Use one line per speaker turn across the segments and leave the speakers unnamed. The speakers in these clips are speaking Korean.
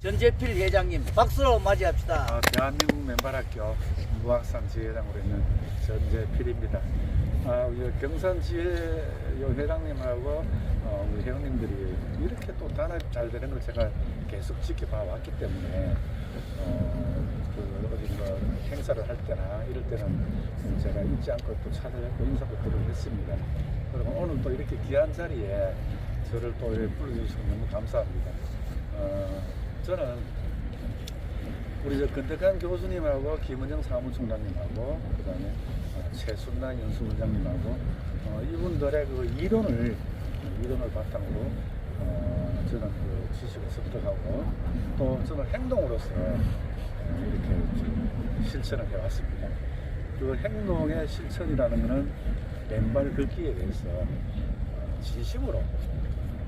전재필 회장님 박수로 맞이합시다.
어, 대한민국 맨발학교 무학산 지회장으로 있는 전재필입니다. 아, 우리 경산 지회 요 회장님하고 어, 우리 회원님들이 이렇게 또 단합 잘 되는 걸 제가 계속 지켜봐 왔기 때문에 어, 그 어디 뭐 행사를 할 때나 이럴 때는 제가 잊지 않고 또 찾아뵙고 드리고 했습니다. 그리고 오늘 또 이렇게 귀한 자리에 저를 또 불러주셔서 너무 감사합니다. 어, 저는 우리 저 근덕한 교수님하고 김은정 사무총장님하고 그다음에 어, 최순남 연수원장님하고 어, 이분들의 그 이론을 이론을 바탕으로 어, 저는 그 지식을 습득하고 또 저는 행동으로서 어, 이렇게 좀 실천을 해왔습니다. 그 행동의 실천이라는 것은 맨발 걷기에 대해서 어, 진심으로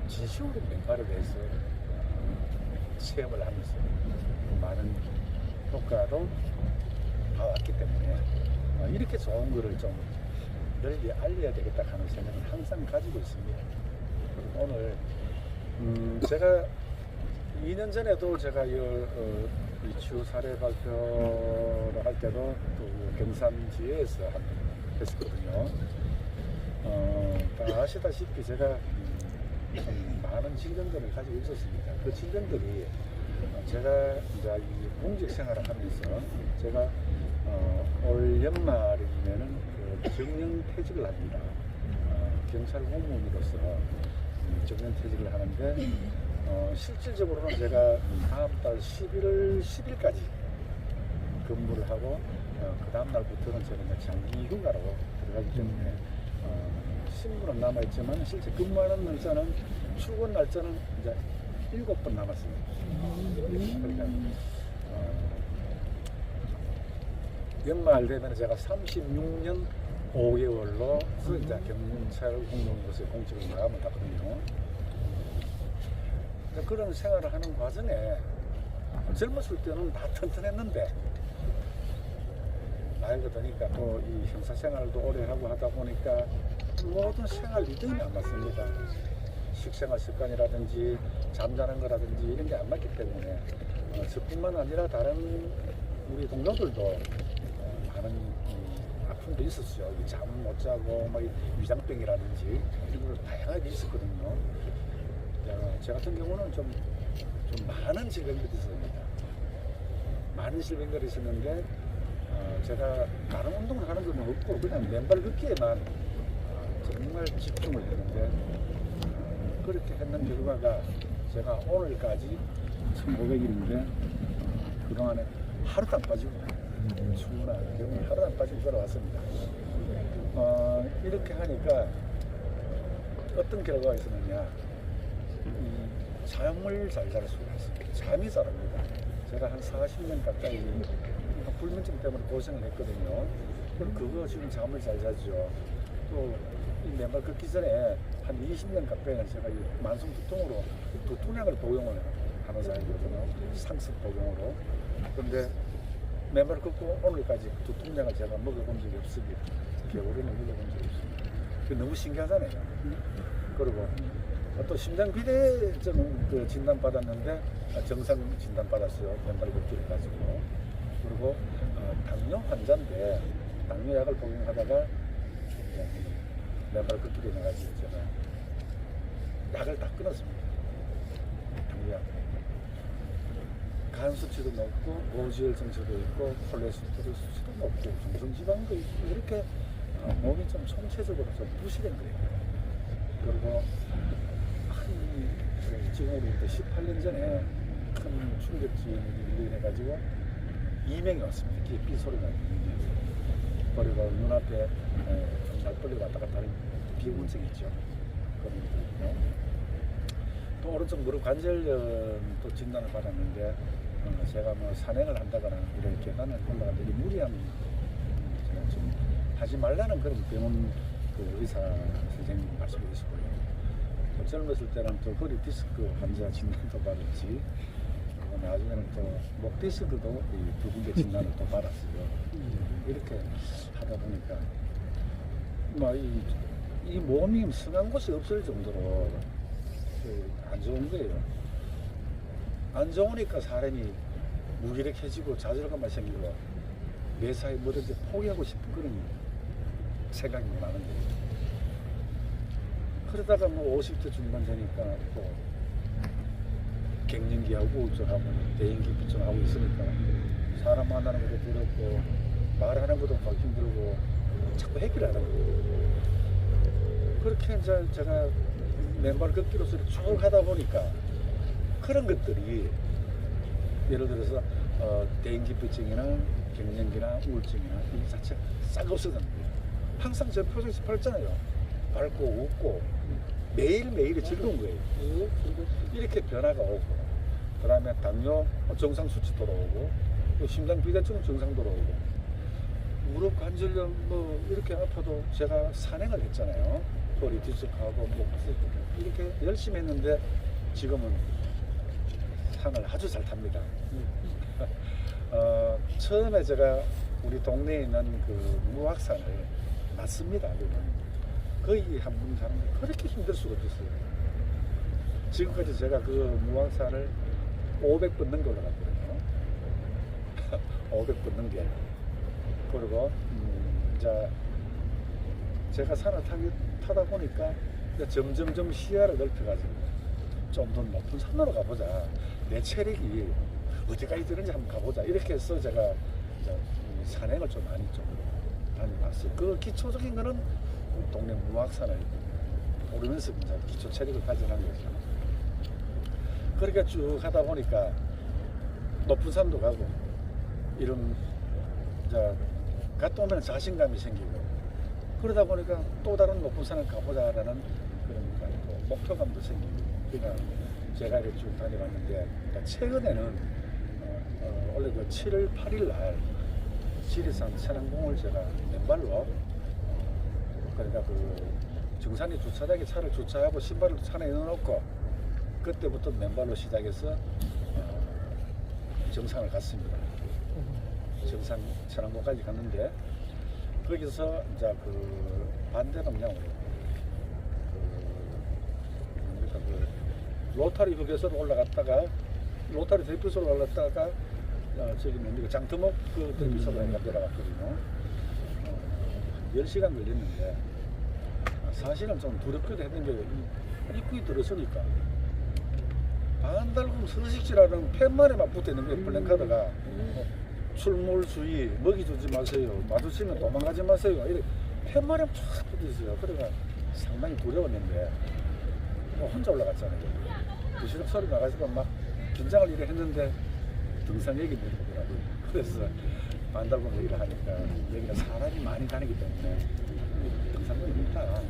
진심으로 맨발에 대해서 어, 체험을 하면서 많은 효과도 봐왔기 때문에 어, 이렇게 좋은 거를 좀 널리 알려야 되겠다 하는 생각을 항상 가지고 있습니다. 오늘 음, 제가 2년 전에도 제가 이, 어, 이추 사례 발표를 할 때도 또번 했었거든요. 어, 다 아시다시피 제가 많은 질병들을 가지고 있었습니다. 그 질병들이 제가 이제 이 공직 생활을 하면서 제가 어, 올 연말이면은 그 정년 퇴직을 합니다. 어, 경찰 공무원으로서 음, 정년 퇴직을 하는데 어, 실질적으로는 제가 다음 달 11월 10일까지 근무를 하고 어, 그 다음 날부터는 이제 장기 휴가로 들어가기 때문에 어, 신분은 남아있지만 실제 근무하는 날짜는 출근 날짜는 이제 일곱 번 남았습니다. 그러니까 어, 연말 되면 제가 36년 5개월로 이제 경찰 공무원으로서 공직을 하거든요. 근데 그런 생활을 하는 과정에 젊었을 때는 다 튼튼했는데 나이가 드니까 또 이 형사 생활도 오래 하고 하다 보니까 모든 생활 리듬이 안 맞습니다. 식생활 습관이라든지 잠자는 거라든지 이런 게 안 맞기 때문에 어, 저뿐만 아니라 다른 우리 동료들도 어, 많은 이 아픔도 있었어요. 잠 못 자고 뭐이 위장병이라든지 이런 걸 다양하게 있었거든요. 어, 제 같은 경우는 좀, 좀 많은 질병들이 있었습니다. 많은 질병들이 있었는데 어, 제가 다른 운동을 하는 건 없고 그냥 맨발 걷기에만 어, 정말 집중을 했는데 어, 그렇게 했는 결과가 제가 오늘까지 1500일인데 그동안에 하루도 안 빠지고 충분한 경우 하루도 안 빠지고 돌아왔습니다. 어, 이렇게 하니까 어떤 결과가 있었느냐 이 잠을 잘 잘 수가 있습니다. 잠이 잘합니다. 제가 한 40년 가까이 불면증 때문에 고생을 했거든요. 그럼 그거 지금 잠을 잘 자죠. 또이 맨발 걷기 전에 한 20년 가까이는 제가 이 만성 두통으로 두통약을 복용을 하는 사람이거든요. 상습 복용으로. 근데 맨발 걷고 오늘까지 두통약을 제가 먹어본 적이 없습니다. 겨울에는 먹어본 적이 없습니다. 그 너무 신기하잖아요. 그리고 또 심장 비대증 그 진단 받았는데 아, 정상 진단 받았어요. 맨발 걷기를 가지고. 그리고 어, 당뇨 환자인데 당뇨 약을 복용하다가 맨발 걷기를 나가지고 제가 약을 다 끊었습니다. 약. 간 수치도 높고 고지혈 증세도 있고 콜레스테롤 수치도 높고 중성지방도 있고 이렇게 어, 몸이 좀 총체적으로 좀 부실한 거예요. 그리고 한 지금으로부터 18년 전에 큰 충격지를 인해가지고 이명이 왔습니다. 귀에 삐 소리가 그리고 눈앞에 에, 말벌리 왔다 갔다 하는 비문증 있죠. 그런 또 오른쪽 무릎 관절염 또 진단을 받았는데 어, 제가 뭐 산행을 한다거나 이런 계단을 올라가는데 무리한 음, 제가 좀 하지 말라는 그런 병원 그 의사 선생님 말씀이 있었고요. 또 젊었을 때는 또 허리 디스크 환자 진단도 받았지. 그리고 나중에는 또 목 디스크도 이두 군데 진단을 또 받았어요. 이렇게 하다 보니까 뭐이 이 몸이 성한 곳이 없을 정도로 그안 좋은 거예요. 안 좋으니까 사람이 무기력해지고 좌절감만 생기고 매사에 뭐든지 포기하고 싶은 그런 생각이 나는 거예요. 그러다가 뭐 50대 중반 되니까 또 갱년기하고 우울증하고 대인기피증하고 있으니까 사람 만나는 것도 두렵고 말하는 것도 막 힘들고 자꾸 해결 안 하고 그렇게 이제 제가 맨발 걷기로서 쭉 하다 보니까 그런 것들이 예를 들어서 어, 대인기피증이나 갱년기나 우울증이나 이 자체가 싹 없어지는 거예요. 항상 제 표정이 밝잖아요. 밝고 웃고 매일매일이 즐거운 거예요. 이렇게 변화가 오고 그 다음에 당뇨 정상 수치 돌아오고 또 심장 비대증 정상 돌아오고 무릎 관절염 뭐 이렇게 아파도 제가 산행을 했잖아요. 허리 디스크하고 목 이렇게 열심히 했는데 지금은 산을 아주 잘 탑니다. 어, 처음에 제가 우리 동네에 있는 그 무악산을 맞습니다. 거의 한분 사람들 그렇게 힘들 수가 없었어요. 지금까지 제가 그 무악산을 500번 넘겨 올라갔거든요. 500번 넘게. 그리고 음, 이제 제가 산을 타기, 타다 보니까 점점점 시야를 넓혀가지고 좀 더 높은 산으로 가보자. 내 체력이 어디까지 되는지 한번 가보자. 이렇게 해서 제가 산행을 좀 많이 좀 다녀봤어요. 그 기초적인 거는 동네 무악산을 오르면서 이제 기초 체력을 발전한 거죠. 그렇게 쭉 하다 보니까 높은 산도 가고 이런 이제 갔다 오면 자신감이 생기고 그러다 보니까 또 다른 높은 산을 가보자라는 그런 또 목표감도 생기고 그러니까 제가 이렇게 쭉 다녀봤는데 그러니까 최근에는 어, 어, 원래 그 7월 8일 날 지리산 천왕봉을 제가 맨발로 어, 그러니까 그 정산리 주차장에 차를 주차하고 신발을 차에 넣어놓고 그때부터 맨발로 시작해서 어, 정상을 갔습니다. 정상 천왕봉까지 갔는데 거기서 이제 그 반대 방향으로 그 그 로타리 휴게소로 올라갔다가 로타리 대표소로 올라갔다가 어, 저기 뭡니까 장터목 그 대표소로 내려갔거든요. 어, 10시간 걸렸는데 사실은 좀 두렵기도 했는 게 이- 입구에 들어서니까 반달곰 서식지라는 팻말에만 붙어 있는 거예요 플랜카드가 어, 출몰 주의 먹이 주지 마세요. 마주치면 도망가지 마세요. 이렇게 팻말에 쫙 붙어 있어요. 그래가 상당히 두려웠는데 뭐 혼자 올라갔잖아요. 도시락 소리 나가지고 막 긴장을 이래 했는데 등산 얘기 들리더라고요. 그래서 반달곰 얘기를 하니까 여기가 사람이 많이 다니기 때문에 등산꾼이 있다.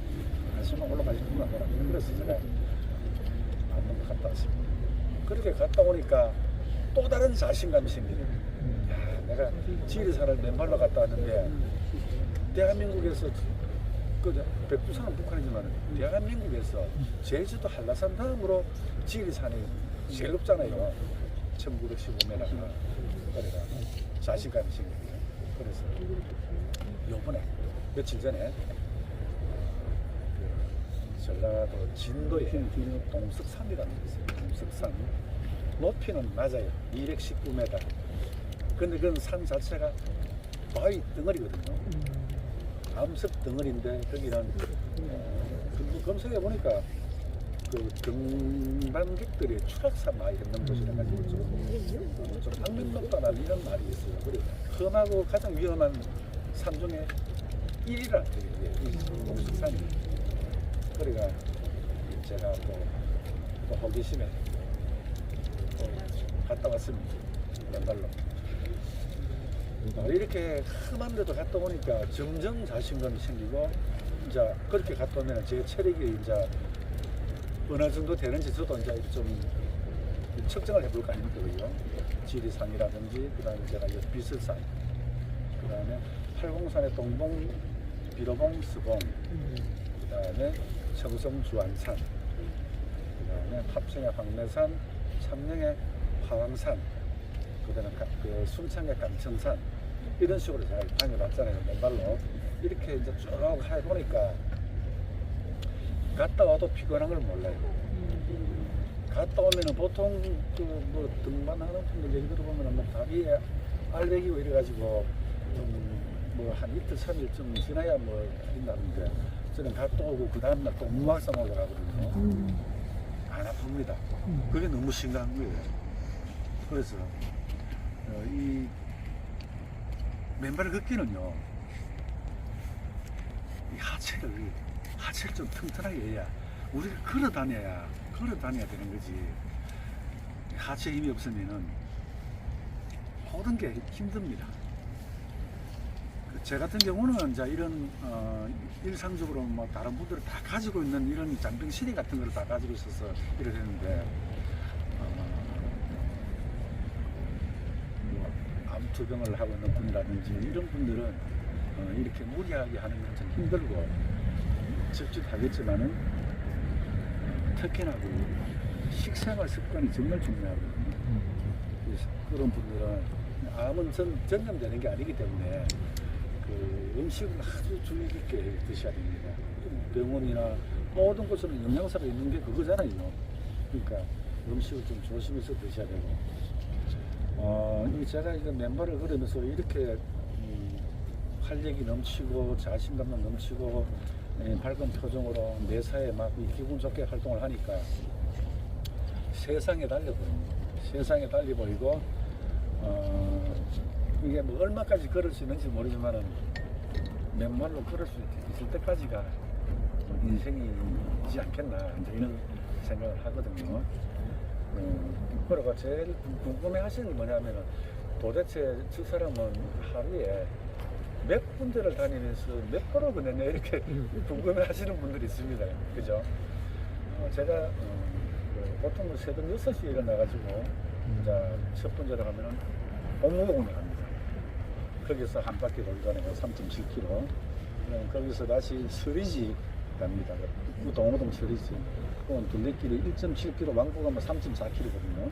한숨만 올라가시구나 뭐라 그래서 제가 한번 갔다 왔습니다. 그렇게 갔다 오니까 또 다른 자신감이 생기네요. 야, 내가 지리산을 맨발로 갔다 왔는데 대한민국에서 그 백두산은 북한이지만 대한민국에서 제주도 한라산 다음으로 지리산이 제일 높잖아요. 1915m가 그래가 자신감이 생깁니다. 그래서 요번에 며칠 전에 그 전라도 진도에 동석산이라는 게 있어요. 동석산 높이는 맞아요. 219m. 근데 그건 산 자체가 바위 덩어리거든요. 암석 덩어리인데 거기는 어, 그 검색해 보니까 그 등반객들이 추락사 많이 했는 곳이라 가지고 좀, 어, 좀 악명 높다나 이런 말이 있어요. 그리고 험하고 가장 위험한 산 중에 1위라 이게 동석산이. 그러니까 제가 또, 또 호기심에 또 갔다 왔습니다. 맨발로. 어, 이렇게 험한 데도 갔다 오니까 점점 자신감이 생기고 이제 그렇게 갔다 오면 제 체력이 이제 어느 정도 되는지 저도 이제 좀 측정을 해볼 거 아닙니까 그죠? 지리산이라든지 그다음에 제가 이 비설산 그다음에 팔공산의 동봉 비로봉 스봉 그다음에 청성 주안산 그다음에 합성의 황매산 참령의 화왕산 그다음에 가- 그 순창의 강천산 이런 식으로 제가 다녀봤잖아요 맨발로 이렇게 이제 쭉 해보니까 갔다 와도 피곤한 걸 몰라요 갔다 오면은 보통 그뭐 등반하는 분들 얘기 들어보면 뭐 다리에 알배기고 이래가지고 좀뭐한 이틀 삼일좀 지나야 뭐 된다는데 저는 갔다 오고 그 다음날 또 무막산 올라가거든요.
음.
안 아픕니다. 그게 너무 심각한 거예요. 그래서 어, 이 맨발 걷기는요. 이 하체를 하체를 좀 튼튼하게 해야 우리가 걸어 다녀야 걸어 다녀야 되는 거지. 이 하체 힘이 없으면은 모든 게 힘듭니다. 그제 같은 경우는 이제 이런 어, 일상적으로 뭐 다른 분들이 다 가지고 있는 이런 잔병 시리 같은 걸 다 가지고 있어서 이렇게 했는데 뭐 암 투병을 하고 있는 분이라든지 이런 분들은 어, 이렇게 무리하게 하는 건 좀 힘들고 적적하겠지만은 어, 특히나 그 식생활 습관이 정말 중요하거든요. 그래서 그런 분들은 암은 전, 전염되는 게 아니기 때문에 그 음식을 아주 주의 깊게 드셔야 됩니다. 병원이나 모든 곳에는 영양사가 있는 게 그거잖아요. 그러니까 음식을 좀 조심해서 드셔야 되고. 어, 이 제가 이거 맨발을 걸으면서 이렇게 음, 활력이 넘치고 자신감도 넘치고 예, 밝은 표정으로 매사에 막이 기분 좋게 활동을 하니까 세상에 달려 보입니다. 세상에 달리 보이고 어, 이게 뭐 얼마까지 걸을 수 있는지 모르지만은 맨발로 걸을 수 있을 때까지가 인생이지 않겠나 이런 생각을 하거든요. 음, 그러가 제일 궁금해 하시는 게 뭐냐면은 도대체 저 사람은 하루에 몇 군데를 다니면서 몇 걸어 그냈냐 이렇게 궁금해 하시는 분들이 있습니다. 그죠? 어, 제가 어, 그 보통 은 새벽 6시에 일어나가지고 이제 첫 번째로 가면은 옥무공을 갑니다. 거기서 한 바퀴 돌잖아요. 3.7km. 그럼 거기서 다시 서리지 갑니다. 그 동호동 서리지. 그건 둘레길이 1.7km, 왕복 가면 3.4km거든요.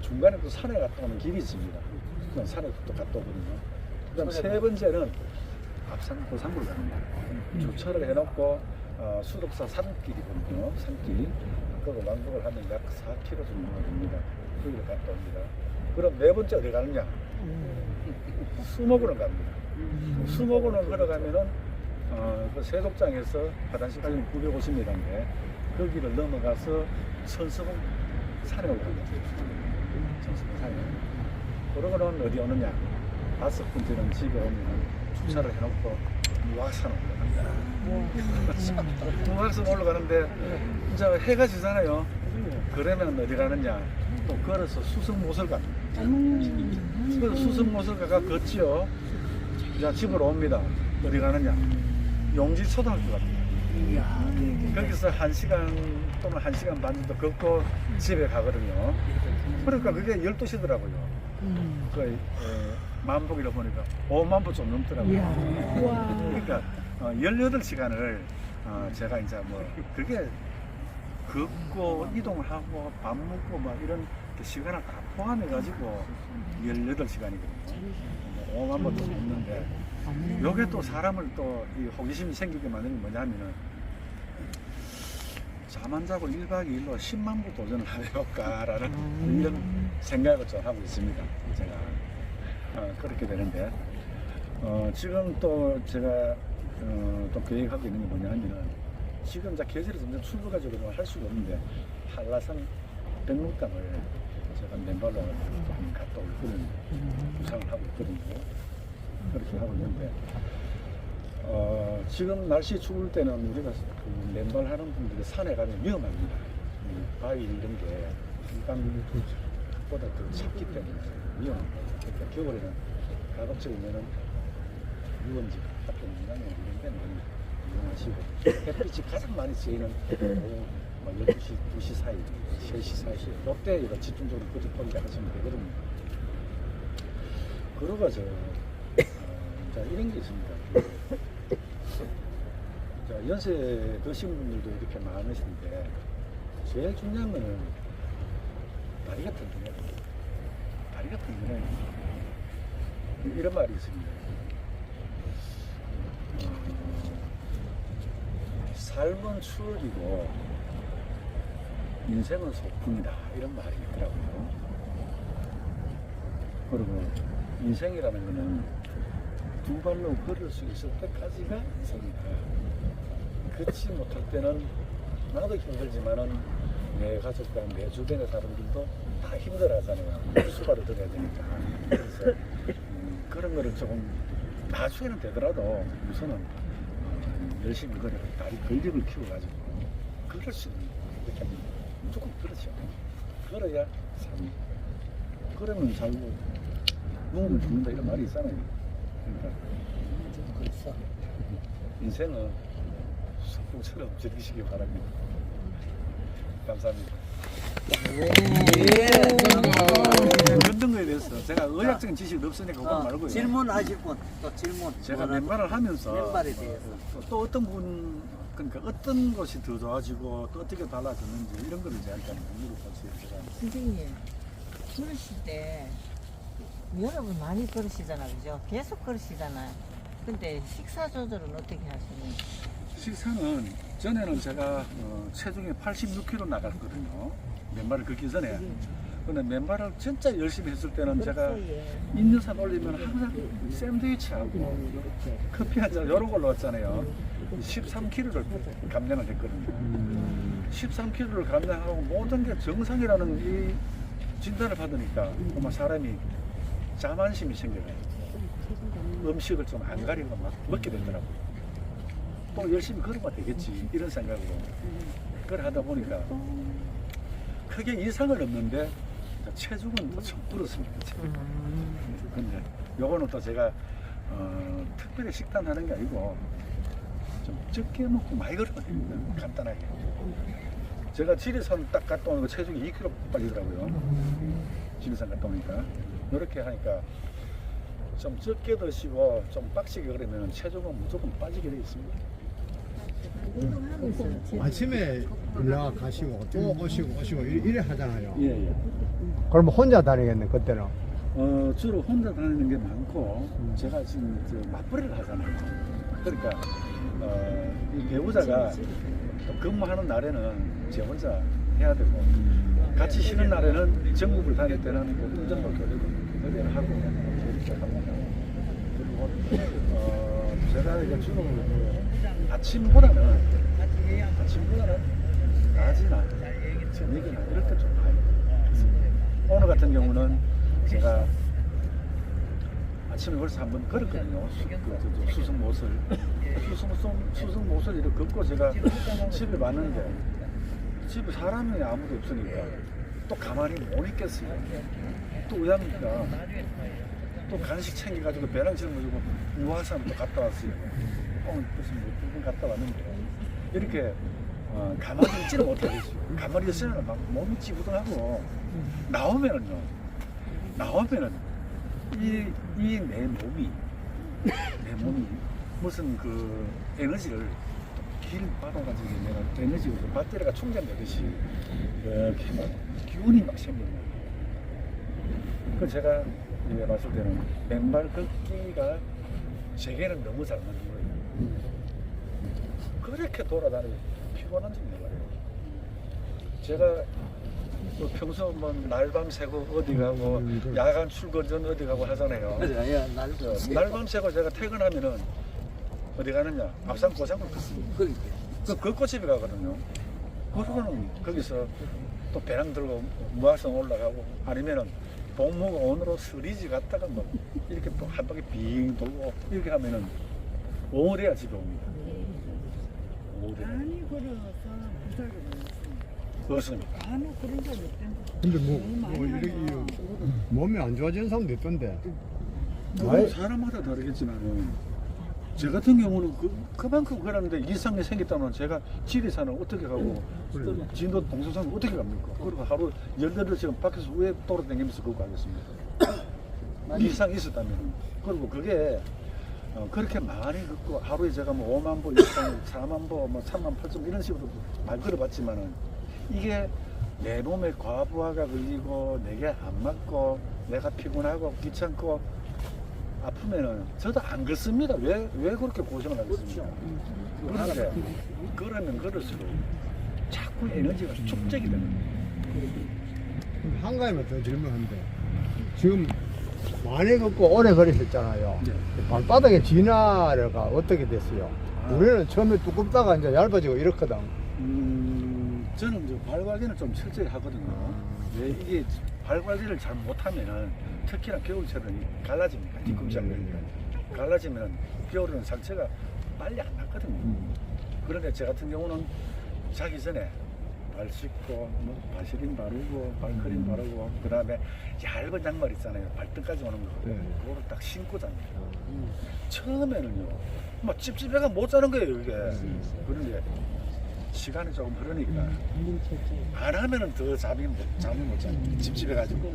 중간에 또 산에 갔다 오는 길이 있습니다. 그건 산에 또 갔다 오거든요. 그 다음 세 번째는 앞산 고산부를 갑니다. 주차를 해놓고 어, 수덕사 산길이거든요. 산길. 그거 왕복을 하면 약 4km 정도 됩니다. 거기를 갔다 옵니다. 그럼 네 번째 어디 가느냐? 수목으로 갑니다. 수목으로 걸어가면은 어, 그 세독장에서 화장실까지는 950m인데 거기를 넘어가서 천수봉 산에 올라갑니다. 천수봉 산에. 그러고는 어디 오느냐? 다섯 번째는 집에 오면 주차를 해놓고 무악산 올라갑니다. 무악산 올라가는데 이제 해가 지잖아요. 그러면 어디 가느냐? 또 걸어서 수성못을 갑니다. 그래서 수성못을 가가 걷지요. 이제 집으로 옵니다. 어디 가느냐? 용지 초등학교 갑니다. 거기서 한 시간 또는 한 시간 반 정도 걷고 집에 가거든요. 그러니까 그게 12시더라고요. 그 만복이라 보니까 5만 보 좀 넘더라고요. 그러니까 어, 18시간을 어, 제가 이제 뭐 그게 걷고 이동을 하고 밥 먹고 막 이런 그 시간을 다 포함해 가지고 18시간이거든요. 5만 보도 넘는데 요게 또 사람을 또 이 호기심이 생기게 만드는 게 뭐냐면은 잠안 자고 1박 2일로 10만 보 도전을 해볼까라는 이런 생각을 좀 하고 있습니다. 제가 어, 그렇게 되는데 어, 지금 또 제가 어, 또 계획하고 있는 게 뭐냐면은 지금 이제 계절이 점점 추워가지고 할 수가 없는데 한라산 백록강을 제가 맨발로 한번 갔다 올 그런 구상을 하고 있거든요. 그렇게 하고 있는데 어, 지금 날씨 추울 때는 우리가 그 맨발 하는 분들이 산에 가면 위험합니다. 이 바위 이런 게 일반보다 더 찼기 때문에 위험합니다. 그러니까 겨울에는 가급적이면은 유원지 같은 인간이 이런 데는 이용하시고 햇빛이 가장 많이 쬐는 오후 뭐 12시, 2시 사이, 3시 사이 이때 이거 집중적으로 끄집거리게 하시면 되거든요. 그러고 저 이런 게 있습니다. 자, 연세 드신 분들도 이렇게 많으신데 제일 중요한 거는 다리 같은 거예요. 다리 같은 거는 이런 말이 있습니다. 어, 삶은 추억이고 인생은 소풍이다 이런 말이 있더라고요. 그리고 인생이라는 거는 두 발로 걸을 수 있을 때까지가 인생이다. 그렇지 못할 때는 나도 힘들지만은 내 가족과 내 주변의 사람들도 다 힘들어하잖아요. 수발을 들어야 되니까. 그래서 음, 그런 거를 조금 나중에는 되더라도 우선은 어, 열심히 그래 다리 근력을 키워가지고 그럴 수 있는 이렇게 무조건 그렇죠. 그래야 삶. 그러면 살고 누우면 죽는다 이런 말이 있잖아요. 그러니까. 인생은 소풍처럼 즐기시기 바랍니다. 감사합니다.
예.
걷는 거에 대해서 제가 의학적인 지식이 없으니까 그건
어,
말고요.
질문하실 분, 또 질문.
제가. 맨발을 하면서
맨발에 대해서.
또, 또 어떤 분 그러니까 어떤 것이 더 좋아지고 또 어떻게 달라졌는지 이런 거를 저한테 한번 물어보세요. 제가
선생님 걸으실 때 여러분 많이 걸으시잖아 그죠? 계속 걸으시잖아요 근데 식사 조절은 어떻게 하시는지
식사는 전에는 제가 어, 체중이 86kg 나갔거든요. 맨발을 걷기 전에. 근데 맨발을 진짜 열심히 했을 때는 제가 인류산 올리면 항상 샌드위치하고 커피 한잔 요런 걸로 왔잖아요. 13kg를 감량을 했거든요. 13kg를 감량하고 모든 게 정상이라는 이 진단을 받으니까 정말 사람이 자만심이 생겨요. 음식을 좀 안 가리고 막 먹게 되더라고요. 또 열심히 걸으면 되겠지 이런 생각으로 그걸 하다 보니까 크게 이상은 없는데 체중은 또좀 불었습니다. 근데 요거는 또 제가 어, 특별히 식단하는 게 아니고 좀 적게 먹고 많이 걸으면 됩니다. 간단하게. 제가 지리산 딱 갔다 오는 거 체중이 2kg 빠지더라고요. 지리산 갔다 오니까. 이렇게 하니까 좀 적게 드시고 좀 빡시게 그러면 체중은 무조건 빠지게 되어 있습니다.
아침에 올라가시고 또 오시고 오시고 이래, 이래 하잖아요.
예, 예.
그러면 혼자 다니겠네 그때는.
어, 주로 혼자 다니는 게 많고 제가 지금 저 맞벌이를 하잖아요. 그러니까 어, 이 배우자가 또 근무하는 날에는 제 혼자 해야 되고 같이 쉬는 날에는 전국을 다닐 때는 그 운전도 교대도 교대를 하고 이렇게 합니다. 그리고 어, 제가 이제 주로 그 아침보다는 아침보다는 낮이나 저녁이나 이럴 때좀 많이 오늘 같은 경우는 제가 아침에 벌써 한번 걸었거든요. 수, 그, 수성 못을. 수성, 수성 못을 이렇게 걷고 제가 집에 왔는데 집에 사람이 아무도 없으니까 또 가만히 못 있겠어요. 또 의합니까? 또 간식 챙겨가지고 배낭처럼 가지고 무화산 또 갔다 왔어요. 오늘 무슨 뭐 두분 갔다 왔는데 이렇게 어, 가만히 있지를 못하겠어요. 가만히 있으면 막 몸이 찌부둥하고 나오면은요. 나오면은 이 이 내 몸이 내 몸이 무슨 그 에너지를 길 받아가지고 내가 에너지로 배터리가 충전되듯이 이렇게 막 기운이 막 생기는 거예요. 그 제가 이제 봤을 때는 맨발 걷기가 제게는 너무 잘 맞는 거예요. 그렇게 돌아다니고 피곤한 적이 없어요. 제가 뭐 평소 뭐 날밤 새고 어디 가고 야간 출근 전 어디 가고 하잖아요.
날도.
날밤 새고 제가 퇴근하면은 어디 가느냐 앞산 고장을 갔습니다.
그러니까.
그 벚꽃집에 가거든요. 그러고는 거기서 또 배낭 들고 무악산 올라가고 아니면은 동무가 오늘로 서리지 갔다가 뭐 이렇게 또 한 바퀴 빙 돌고 이렇게 하면은 오후래야 집에 옵니다. 오후래.
많이 걸어서 부작용이
그렇습니다.
간혹 그런 적 없던데
근데 뭐, 뭐 이렇게 이 몸이 안 좋아지는 사람도 있던데.
뭐 사람마다 다르겠지만 은제 같은 경우는 그, 그만큼 그러는데 이상이 생겼다면 제가 지리산을 어떻게 가고
그래.
진도 동서산을 어떻게 갑니까? 그리고 하루 열대를 지금 밖에서 왜 돌아다니면서 그거 하겠습니까? 이상이 있었다면 그리고 그게 어, 그렇게 많이 걷고 하루에 제가 뭐 5만 보, 6만, 4만 보, 뭐 3만 8천 이런 식으로 말 걸어봤지만은 이게 내 몸에 과부하가 걸리고 내게 안 맞고 내가 피곤하고 귀찮고 아프면은 저도 안 걷습니다. 왜, 왜 그렇게 고생을 하겠습니까? 그런데 걸으면 걸을수록 자꾸 그 에너지가 축적이 되는 거예요.
한 가지만 더 질문한데 지금 많이 걷고 오래 걸으셨잖아요.
네.
발바닥의 진화가 어떻게 됐어요?
아.
우리는 처음에 두껍다가 이제 얇아지고 이렇거든.
음, 저는 이제 발 관리는 좀 철저히 하거든요. 왜 이게 발 관리를 잘 못하면은 특히나 겨울철은 갈라집니다. 뒤꿈치가 갈라지면 겨울에는 상처가 빨리 안 낫거든요. 그런데 제 같은 경우는 자기 전에 발 씻고 뭐 바시린 바르고 발크림 바르고 그 다음에 얇은 양말 있잖아요. 발등까지 오는 거.
네.
그거를 딱 신고 잡니다. 처음에는요. 막 찝찝해가 못 자는 거예요, 이게. 그런데 시간이 조금 흐르니까 안 하면은 더 잠이 못, 잠이 못 자. 찝찝해가지고.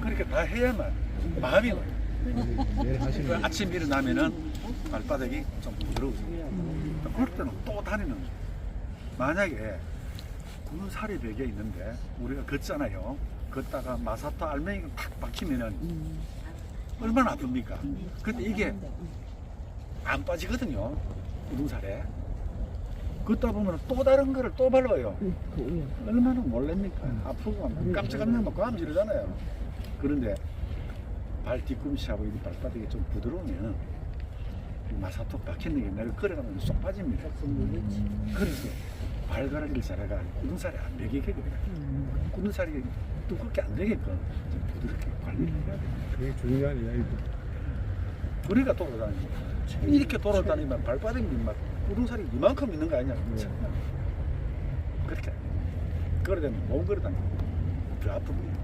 그렇게 다 해야만 마음이 와요. 그 아침 일어나면은 발바닥이 좀 부드러워져요. 그럴 때는 또 다니는 거예요. 만약에 살이 배겨 있는데 우리가 걷잖아요. 걷다가 마사토 알맹이가 탁 박히면은 얼마나 아픕니까? 근데 이게 안 빠지거든요. 굳은 살에. 걷다 보면 또 다른 거를 또 밟아요. 얼마나 놀랍니까? 아프고 깜짝깜짝 막 감지르잖아요. 그런데 발 뒤꿈치하고 이 발바닥이 좀 부드러우면 이 마사토 박히는 게 내가 걸어가면 쏙 빠집니다. 그래서 발가락을 잘해가 굳은살이 안 그래. 굳은살이 두껍게 안 되게끔 좀 부드럽게 관리를 해야 돼.
그게 중요한 이야기고.
그러니까 돌아다니고 이렇게 돌아다니면 발바닥이 막 굳은살이 이만큼 있는 거 아니냐.
네.
그렇게 걸어다니면 못 걸어다니고 더 아픈 거예요.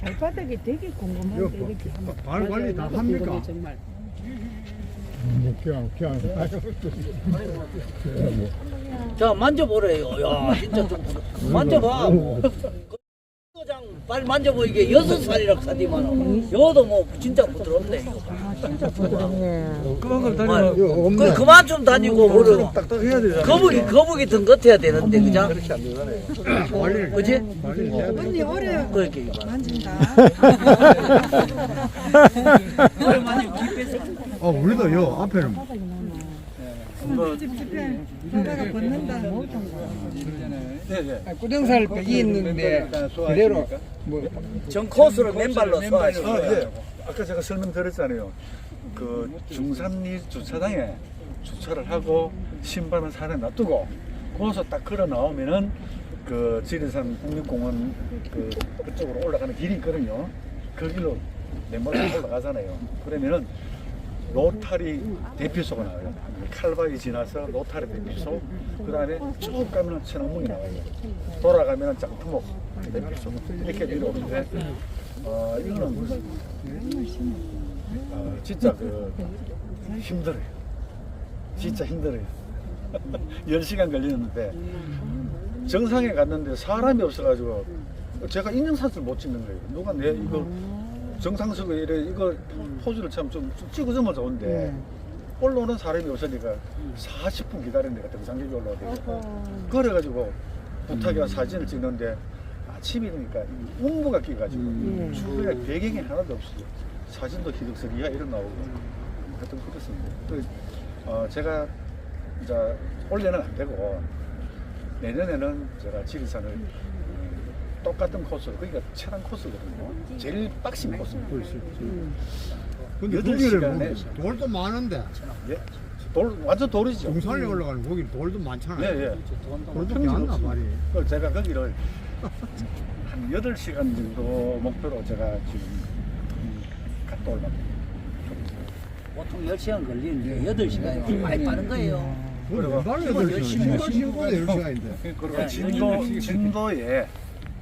발바닥이 되게
이거
궁금한데
뭐,
이렇게 한번
발 관리 다 합니까?
정말
그냥 그냥
자 만져보래요. 야 진짜 좀 만져봐. 장 빨리 만져보 이게 여섯 살이라 카디만. 요도 뭐 진짜 부드럽네. 이거.
진짜 부드럽네.
그만큼
아,
이거
그. 그만 좀 다니고 뭐를
딱딱해야 되잖아.
거북이 거북이 등 같아야 되는데 그죠?
그렇게 안 되잖아요.
관리를
그지?
언니 오래
그렇게.
만진다
오래 만지고 깊이서
어 우리도 요 앞에는
뭐 찝찝해 바다가 벗는다
네, 네.
꾸정살 벽이 있는데 그대로 뭐
전 코스로 맨발로 쏘아시고.
아, 예. 아까 제가 설명드렸잖아요. 그 중산리 주차장에 주차를 하고 신발은 산에 놔두고 거기서 딱 걸어 나오면은 그 지리산 국립공원 그 그쪽으로 올라가는 길이 있거든요. 그 길로 맨발로 올라가잖아요. 그러면은 로타리 대피소가 나와요. 칼바위 지나서 로타리 대피소, 그 다음에 쭉 가면 천왕문이 나와요. 돌아가면 짱투목 대피소 이렇게 내려오는데 어, 이거는 어, 진짜 그 힘들어요. 진짜 힘들어요. 10시간 걸리는데 정상에 갔는데 사람이 없어가지고 제가 인증사진을 못 찍는 거예요. 누가 내 이거 정상석에 이래 이거 포즈를 참 좀 찍어주면 좋은데 올라오는 사람이 없으니까 40분 기다렸는데 정상격이 올라오고 그래가지고 부탁이나 사진을 찍는데 아침이니까 이 음부가 끼가지고 주변에 배경이 하나도 없어요. 사진도 희덕스리야? 이런 나오고. 하여튼 그렇습니다. 또 어, 제가 이제 올해는 안 되고 내년에는 제가 지리산을 음, 똑같은 코스, 그러니까 최단 코스거든요. 제일 빡신 코스.
근데
여덟 시간에
뭐 돌도 많은데
예, 돌 완전 돌이죠.
중산에 올라가는 거기 돌도 많잖아요.
예, 예.
돌도 많나 말이.
그래서 제가 거기를 한 8시간 정도 목표로 제가 지금 음, 갔다 올랍니다.
보통 10시간 걸리는데 8시간이 많이 빠른 거예요.
그리고 발로
기본
열시
열심히
신고도 열 시간인데.
그리고
예,
진도, 진도에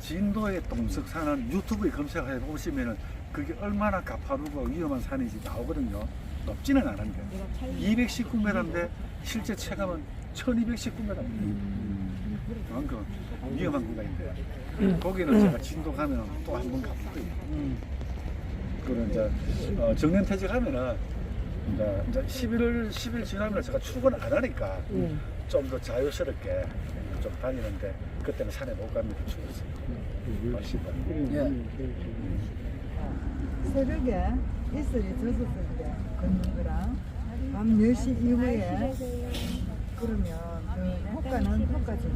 진도의 동석 산은 유튜브에 검색해 보시면은 그게 얼마나 가파르고 위험한 산인지 나오거든요. 높지는 않은데 219m인데 실제 체감은 1219m입니다. 그만큼 위험한 구간인데 거기는 제가 진도 가면 또 한 번 가볼 거예요. 그리고 이제 어, 정년 퇴직하면은 이제, 이제 11월 10일 지나면 제가 출근 안 하니까 좀더 자유스럽게 좀 다니는데 그때는 산에 못 갑니다. 추워서. 맛있다.
예.
새벽에 이슬이 젖었을 때 걷는 거랑 밤 10시 이후에 그러면 효과는 효과지.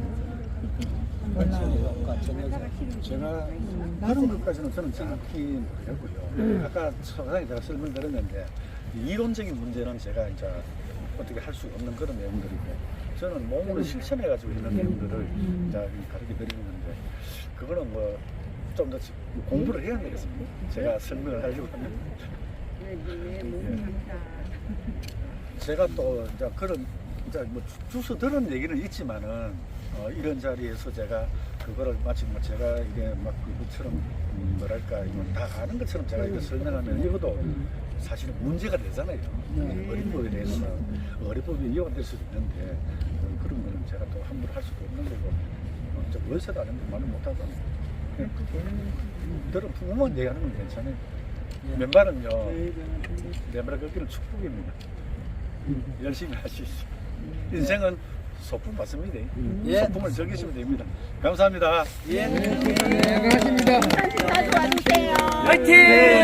제가 그런 것까지는 저는 정확히 모르겠고요. 아까 서상에 제가 설명 드렸는데 이론적인 문제는 제가 이제 어떻게 할 수 없는 그런 내용들이고 저는 몸으로 실천해가지고 있는 내용들을 이제 가르쳐 드리는 건데 그거는 뭐 좀 더 공부를 해야 되겠습니다. 제가 설명을 하려고 하면. 예. 제가 또 이제 그런 이제 뭐 주- 주소 들은 얘기는 있지만은 어, 이런 자리에서 제가 그거를 마치 뭐 제가 이게 막 그것처럼 음, 뭐랄까 이건 다 아는 것처럼 제가 이거 설명하면 이것도 사실은 문제가 되잖아요. 어린법에 대해서 어린법이 이용될 수도 있는데 제가 또 함부로 할 수도 없는 거고 어, 저 월세도 아는데 말을 못하잖아요. 들은 부모만 얘기하는 건 괜찮아요. 맨발은요 내말 걷기는 축복입니다. 열심히 하십시오. 인생은 소풍 맞습니다.
예.
소풍을 즐기시면 됩니다. 감사합니다.
예.
네, 반갑습니다.
자주 와주세요.
화이팅!